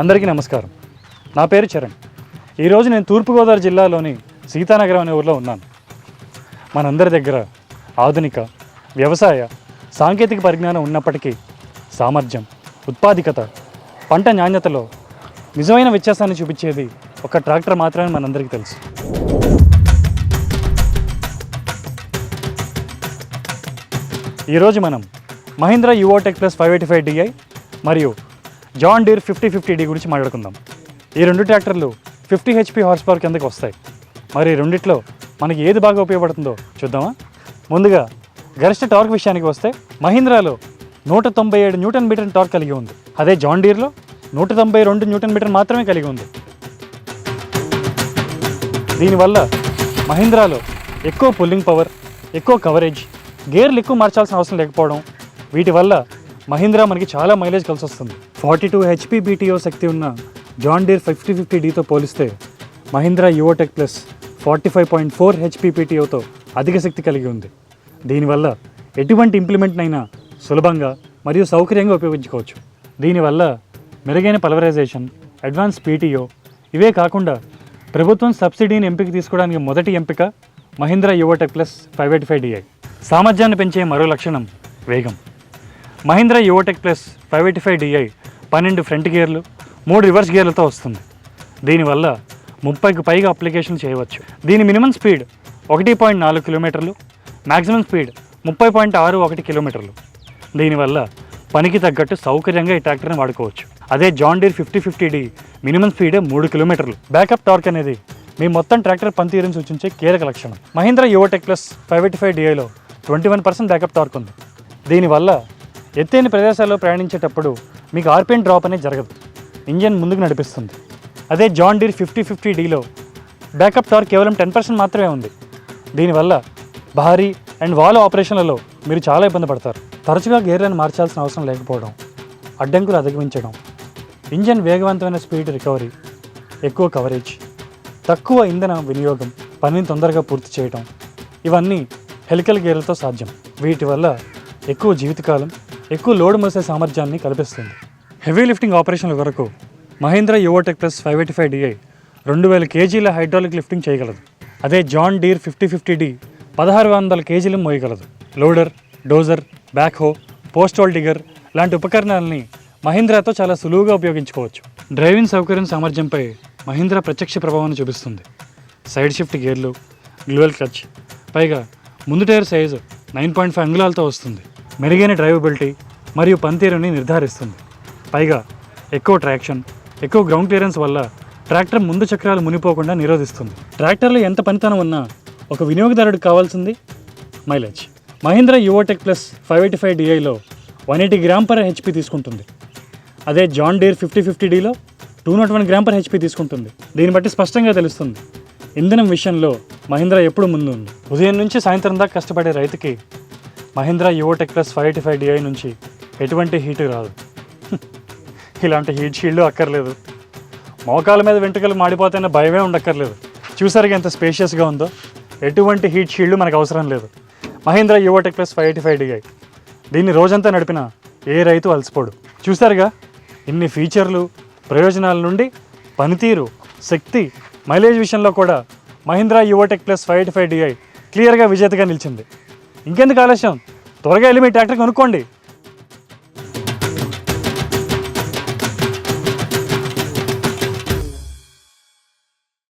అందరికీ నమస్కారం. నా పేరు చరణ్. ఈరోజు నేను తూర్పుగోదావరి జిల్లాలోని సీతానగరం అనే ఊర్లో ఉన్నాను. మనందరి దగ్గర ఆధునిక వ్యవసాయ సాంకేతిక పరిజ్ఞానం ఉన్నప్పటికీ సామర్థ్యం ఉత్పాదికత పంట నాణ్యతలో నిజమైన వ్యత్యాసాన్ని చూపించేది ఒక ట్రాక్టర్ మాత్రమే మనందరికీ తెలుసు. ఈరోజు మనం Mahindra Yuvo Tech plus five eighty five DI మరియు John Deere fifty fifty D గురించి మాట్లాడుకుందాం. ఈ రెండు ట్రాక్టర్లు ఫిఫ్టీ హెచ్పి హార్స్ పవర్ కిందకి వస్తాయి? మరి రెండిట్లో మనకి ఏది బాగా ఉపయోగపడుతుందో చూద్దామా? ముందుగా గరిష్ట టార్క్ విషయానికి వస్తే మహీంద్రాలో నూట తొంభై ఏడు న్యూటన్ మీటర్ టార్క్ కలిగి ఉంది. అదే జాన్ డీర్లో నూట తొంభై రెండు న్యూటన్ మీటర్ మాత్రమే కలిగి ఉంది. దీనివల్ల మహీంద్రాలో ఎక్కువ పుల్లింగ్ పవర్ ఎక్కువ కవరేజ్ గేర్లు ఎక్కువ మార్చాల్సిన అవసరం లేకపోవడం వీటి వల్ల మహీంద్రా మనకి చాలా మైలేజ్ కలిసి వస్తుంది ఫార్టీ టూ హెచ్పి బీటీఓ శక్తి ఉన్న జాన్ డీర్ ఫిఫ్టీ ఫిఫ్టీ డీతో పోలిస్తే Mahindra Yuvo Tech plus forty five point four HP పీటీఓతో అధిక శక్తి కలిగి ఉంది. దీనివల్ల ఎటువంటి ఇంప్లిమెంట్నైనా సులభంగా మరియు సౌకర్యంగా ఉపయోగించుకోవచ్చు. దీనివల్ల మెరుగైన పలవరైజేషన్ అడ్వాన్స్ పీటీఓ ఇవే కాకుండా ప్రభుత్వం సబ్సిడీని ఎంపిక తీసుకోవడానికి మొదటి ఎంపిక Mahindra Yuvo Tech plus five eight five DI. సామర్థ్యాన్ని పెంచే మరో లక్షణం వేగం. Mahindra Yuvo Tech plus five eighty five DI పన్నెండు ఫ్రంట్ గేర్లు మూడు రివర్స్ గేర్లతో వస్తుంది. దీనివల్ల ముప్పైకి పైగా అప్లికేషన్ చేయవచ్చు. దీని మినిమం స్పీడ్ ఒకటి పాయింట్ నాలుగు కిలోమీటర్లు మ్యాక్సిమం స్పీడ్ ముప్పై పాయింట్ ఆరు ఒకటి కిలోమీటర్లు. దీనివల్ల పనికి తగ్గట్టు సౌకర్యంగా ఈ ట్రాక్టర్ని వాడుకోవచ్చు. అదే John Deere fifty fifty D minimum స్పీడే మూడు కిలోమీటర్లు. బ్యాకప్ టార్క్ అనేది మీ మొత్తం ట్రాక్టర్ పనితీరుని సూచించే కీలక లక్షణం. Mahindra Yuvo Tech plus five eighty five డిఐలో twenty one percent backup torque ఉంది. దీనివల్ల ఎత్తైన ప్రదేశాల్లో ప్రయాణించేటప్పుడు మీకు ఆర్పిఎన్ డ్రాప్ అనేది జరగదు. ఇంజన్ ముందుకు నడిపిస్తుంది. అదే జాన్ డీర్ ఫిఫ్టీ ఫిఫ్టీ డీలో బ్యాకప్ టార్క్ కేవలం టెన్ పర్సెంట్ మాత్రమే ఉంది. దీనివల్ల భారీ అండ్ వాల్ ఆపరేషన్లలో మీరు చాలా ఇబ్బంది పడతారు. తరచుగా గేర్లను మార్చాల్సిన అవసరం లేకపోవడం అడ్డంకులు అధిగమించడం ఇంజన్ వేగవంతమైన స్పీడ్ రికవరీ ఎక్కువ కవరేజ్ తక్కువ ఇంధన వినియోగం పనిని తొందరగా పూర్తి చేయడం ఇవన్నీ హెలికల్ గేర్లతో సాధ్యం. వీటి వల్ల ఎక్కువ జీవితకాలం ఎక్కువ లోడ్ మోసే సామర్థ్యాన్ని కల్పిస్తుంది. హెవీ లిఫ్టింగ్ ఆపరేషన్ల వరకు Mahindra Yuvo Tech plus five eighty five DI రెండు వేల కేజీల హైడ్రాలిక్ లిఫ్టింగ్ చేయగలదు. అదే John Deere fifty fifty D పదహారు వందల కేజీలు మోయగలదు. Loader dozer backhoe hole digger లాంటి ఉపకరణాలని మహీంద్రాతో చాలా సులువుగా ఉపయోగించుకోవచ్చు. డ్రైవింగ్ సౌకర్యం సామర్థ్యంపై మహీంద్రా ప్రత్యక్ష ప్రభావాన్ని చూపిస్తుంది. సైడ్ షిఫ్ట్ గేర్లు గ్లూవల్ క్లచ్ పైగా ముందు tyre size nine point five అంగుళాలతో వస్తుంది. మెరుగైన డ్రైవబిలిటీ మరియు పనితీరుని నిర్ధారిస్తుంది. పైగా ఎక్కువ ట్రాక్షన్ ఎక్కువ గ్రౌండ్ క్లియరెన్స్ వల్ల ట్రాక్టర్ ముందు చక్రాలు మునిపోకుండా నిరోధిస్తుంది. ట్రాక్టర్లో ఎంత పనితనం ఉన్నా ఒక వినియోగదారుడికి కావాల్సింది mileage. Mahindra Yuvo Tech plus five eighty five డిఐలో one eighty gram per HP తీసుకుంటుంది. అదే జాన్ డీర్ ఫిఫ్టీ ఫిఫ్టీ డీలో two not one gram per HP తీసుకుంటుంది. దీన్ని బట్టి స్పష్టంగా తెలుస్తుంది. ఇంధనం విషయంలో మహీంద్రా ఎప్పుడు ముందు ఉంది ఉదయం నుంచి సాయంత్రం దాకా కష్టపడే రైతుకి Mahindra Yuvo Tech plus five eighty five DI నుంచి ఎటువంటి హీటు రాదు. ఇలాంటి హీట్ షీల్డ్ అక్కర్లేదు. మోకాల మీద వెంట్రుకలు మాడిపోతేనే భయమే ఉండక్కర్లేదు. చూసారుగా ఎంత స్పేషియస్గా ఉందో? ఎటువంటి హీట్ షీల్డ్ మనకు అవసరం లేదు. Mahindra Yuvo Tech plus five eighty five DI దీన్ని రోజంతా నడిపిన ఏ రైతు అలసిపోడు. చూసారుగా? ఇన్ని ఫీచర్లు ప్రయోజనాల నుండి పనితీరు శక్తి మైలేజ్ విషయంలో కూడా Mahindra Yuvo Tech plus five eighty five DI క్లియర్గా విజేతగా నిలిచింది. ఇంకెందుకు ఆలస్యం? త్వరగా వెళ్ళి మీ ట్రాక్టర్ కొనుక్కోండి.